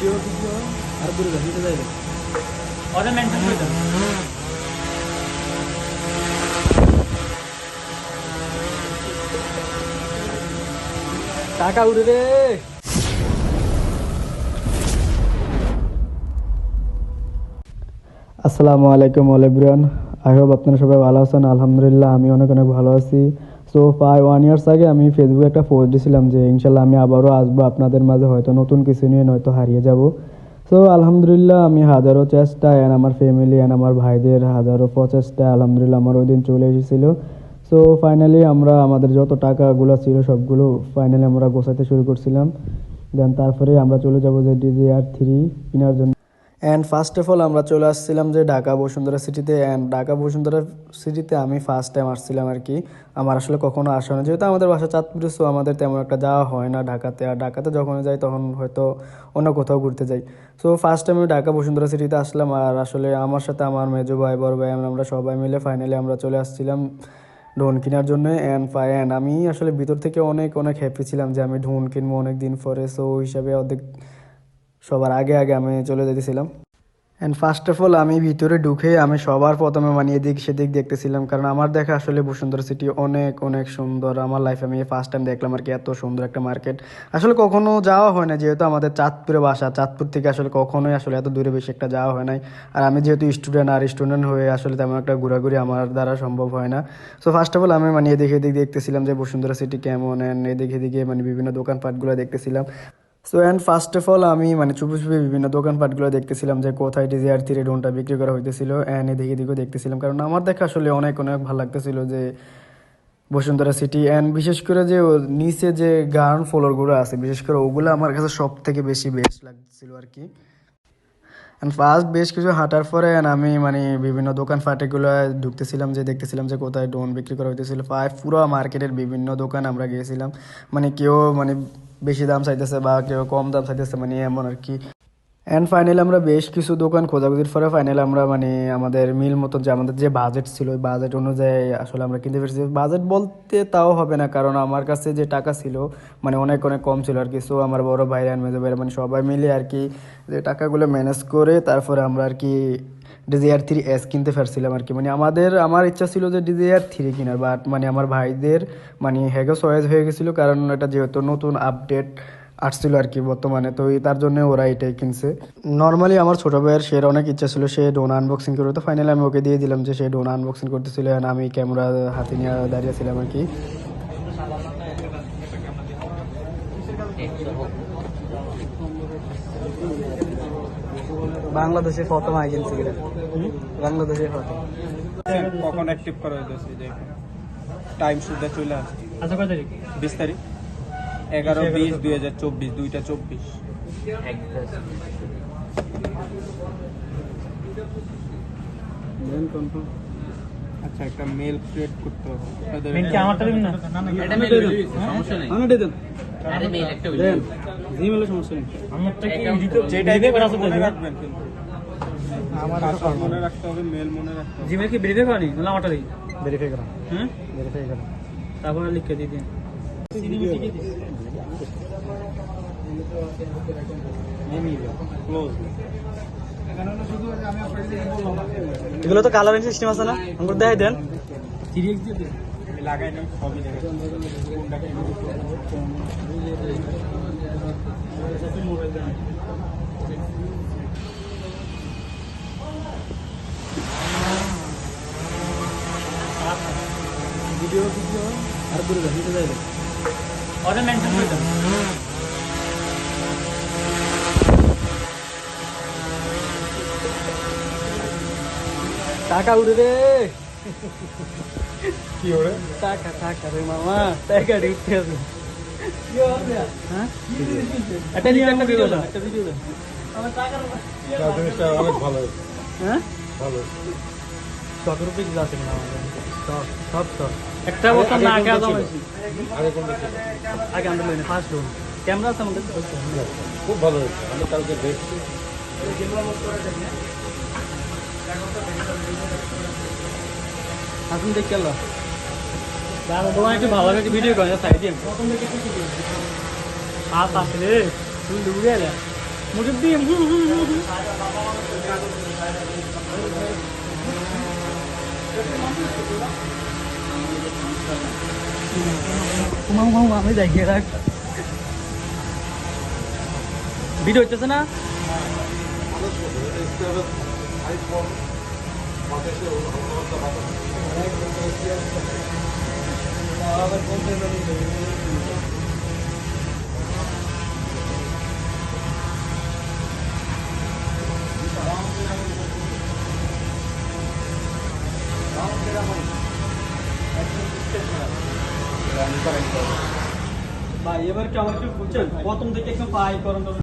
Video video আর দূরে যাই নিতে যাইলে ওটা মেনশন করে দেন টাকা উড়ে রে আসসালামু আলাইকুম অল এভরিওয়ান আই হোপ আপনারা সবাই ভালো আছেন। আলহামদুলিল্লাহ আমি অনেক অনেক ভালো আছি। সো ফাইভ ওয়ান ইয়ার্স আগে আমি ফেসবুকে একটা পোস্ট দিয়েছিলাম যে, ইনশাল্লাহ আমি আবারও আসব আপনাদের মাঝে, হয়তো নতুন কিছু নিয়ে নয়তো হারিয়ে যাব। সো আলহামদুলিল্লাহ আমি হাজারো চেষ্টা অ্যান্ড আমার ফ্যামিলি অ্যান্ড আমার ভাইদের হাজারো প্রচেষ্টা আলহামদুলিল্লাহ আমার ওই দিন চলে এসেছিল। সো ফাইনালি আমরা, আমাদের যত টাকাগুলো ছিল সবগুলো ফাইনালি আমরা গোছাতে শুরু করছিলাম। দেন তারপরে আমরা চলে যাব যে ডিজিআর থ্রি কেনার জন্য। অ্যান্ড ফার্স্ট অফ অল আমরা চলে আসছিলাম যে ঢাকা বসুন্ধরা সিটিতে অ্যান্ড ঢাকা বসুন্ধরা সিটিতে আমি ফার্স্ট টাইম আসছিলাম আর কি। আমার আসলে কখনো আসা না যেহেতু আমাদের বাসা চাঁদপুরে সো আমাদের তেমন একটা যাওয়া হয় না ঢাকাতে। আর ঢাকাতে যখন যাই, তখন হয়তো অন্য কোথাও ঘুরতে যাই। সো ফার্স্ট টাইম আমি ঢাকা বসুন্ধরা সিটিতে আসলাম, আর আসলে আমার সাথে আমার মেজো ভাই, বড় ভাই, আমরা সবাই মিলে ফাইনালি আমরা চলে আসছিলাম ড্রোন কেনার জন্য। অ্যান্ড অ্যান্ড আমি আসলে ভিতর থেকে অনেক অনেক হ্যাপি ছিলাম যে আমি ড্রোন কিনবো অনেক দিন পরে সো হিসাবে অর্ধেক সবার আগে আগে আমি চলে যেতেছিলাম অ্যান্ড ফার্স্ট অফ অল আমি ভিতরে ঢুকে আমি সবার প্রথমে মানে এদিক সেদিক দেখতেছিলাম, কারণ আমার দেখা আসলে বসুন্ধরা সিটি অনেক অনেক সুন্দর। আমার লাইফে আমি ফার্স্ট টাইম দেখলাম আর কি এত সুন্দর একটা মার্কেট আসলে কখনো যাওয়া হয় না যেহেতু আমাদের চাঁদপুরে বাসা। চাঁদপুর থেকে আসলে কখনোই আসলে এত দূরে বেশি একটা যাওয়া হয় নাই। আর আমি যেহেতু স্টুডেন্ট আর স্টুডেন্ট হয়ে আসলে তেমন একটা ঘোরাঘুরি আমার দ্বারা সম্ভব হয় না। সো ফার্স্ট অফ অল আমি মানে এদিকে এদিক দেখতেছিলাম যে বসুন্ধরা সিটি কেমন অ্যান্ড এদিকে এদিকে মানে বিভিন্ন দোকানপাটগুলো দেখতেছিলাম। So and first of all আমি মানে চুপি চুপি বিভিন্ন দোকানপাটগুলো দেখতেছিলাম যে কোথায় ডিজিআর থ্রি ডোনটা বিক্রি করা হইতেছিল অ্যান্ড এদিকে এদিকেও দেখতেছিলাম। কারণ আমার দেখা আসলে অনেক অনেক ভালো লাগতেছিল যে বসুন্ধরা সিটি অ্যান্ড বিশেষ করে যে নিচে যে গার্ন ফ্লোরগুলো আছে, বিশেষ করে ওগুলো আমার কাছে সব থেকে বেশি বেস্ট লাগছিল আর কি। অ্যান্ড ফার্স্ট বেশ কিছু হাঁটার পরে আমি মানে বিভিন্ন দোকান ফাটেগুলো ঢুকতেছিলাম, যে দেখতেছিলাম যে কোথায় ড্রোন বিক্রি করা হইতেছিল। প্রায় পুরো মার্কেটের বিভিন্ন দোকান আমরা গিয়েছিলাম। মানে কেউ মানে বেশি দাম চাইতেছে বা কেউ কম দাম চাইতেছে মানে এমন আর কি। অ্যান্ড ফাইনালি আমরা বেশ কিছু দোকান খোঁজাখুঁজির পরে ফাইনালি আমরা মানে আমাদের মিল মতো যে আমাদের যে বাজেট ছিল, ওই বাজেট অনুযায়ী আসলে আমরা কিনতে পেরেছি। বাজেট বলতে তাও হবে না, কারণ আমার কাছে যে টাকা ছিল মানে অনেক অনেক কম ছিল আর কি। সো আমার বড় ভাই, আর মেজো ভাই মানে সবাই মিলে আর কি যে টাকাগুলো ম্যানেজ করে তারপরে আমরা আর কি ডিজিআর থ্রি এস কিনতে পারছিলাম আর কি। মানে আমাদের, আমার ইচ্ছা ছিল যে ডিজিআর থ্রি কেনার বাট মানে আমার ভাইদের মানে হ্যাগো সয়েজ হয়ে গেছিল, কারণ এটা যেহেতু নতুন আপডেট আসছিল আর কি বর্তমানে। তো তার জন্য ওরা এটাই কিনছে। নর্মালি আমার ছোট ভাইয়ের সে অনেক ইচ্ছা ছিল সে ডোনা আনবক্সিং করবে তো ফাইনালি আমি ওকে দিয়ে দিলাম যে সে ডোনা আনবক্সিং করতেছিল আমি ক্যামেরা হাতে নিয়ে দাঁড়িয়েছিলাম আর কি। বাংলাদেশে প্রথম এজেন্সি বাংলাদেশে প্রথম। কখন অ্যাক্টিভ করা হইতেছে? যে টাইম সুদ্ধা চলে আসে। আচ্ছা কয় তারিখ? বিশ তারিখ। এগারো বিশ দুই হাজার চব্বিশ দুইটা চব্বিশ। আচ্ছা একটা মেল ক্রিয়েট করতে হবে। আপনাদের- মেন কি আমারটা দিন না? আমারটা কি যেটাই দেবেন রাখবেন আমার মনে রাখতে হবে মেল মনে রাখতে হবে। জিমেল কি ভেরিফাই করানি? না আমারটা দিই ভেরিফাই করা। হ্যাঁ? ভেরিফাই করা। তারপরে লিখে দিয়ে দিন। এগুলো তো কালারিং সিস্টেম আছে না? আমাকে দেখাই দেন। লাগাই না সবই ভিডিও ভিডিও আর দূরে যাই নিতে যাইলে মেনশন করে দেন টাকা উড়ে রে কি ওরে? টাকা টাকা রে মামা টাকা উঠতে আছে হ্যাঁ? একটা নিয়ে একটা ভিডিও দাও একটা ভিডিও দাও জিনিসটা অনেক ভালো হ্যাঁ? ভালো রুপি দিতে আছে। না সব সব সব। একটা বছর না আগে আগে কোনটা ছিল? আগে আমরা লইনি ফার্স্ট রুম ক্যামেরা আছে আমাদের? খুব ভালো হয়েছে। আমি কালকে দেখছি। আসুন দেখি আল্লাহ তোমার একটু ভালো লাগে ভিডিও করে সাইড দিয়ে। হাত আসলে তুমি ডুবে গেলে। ঘুমাও, ঘুমাও, আমি গিয়ে রাখ ভিডিও হইতেছে না? ভাই এবার কি আমার একটু বুঝছেন প্রথম থেকে একটু পাই করেন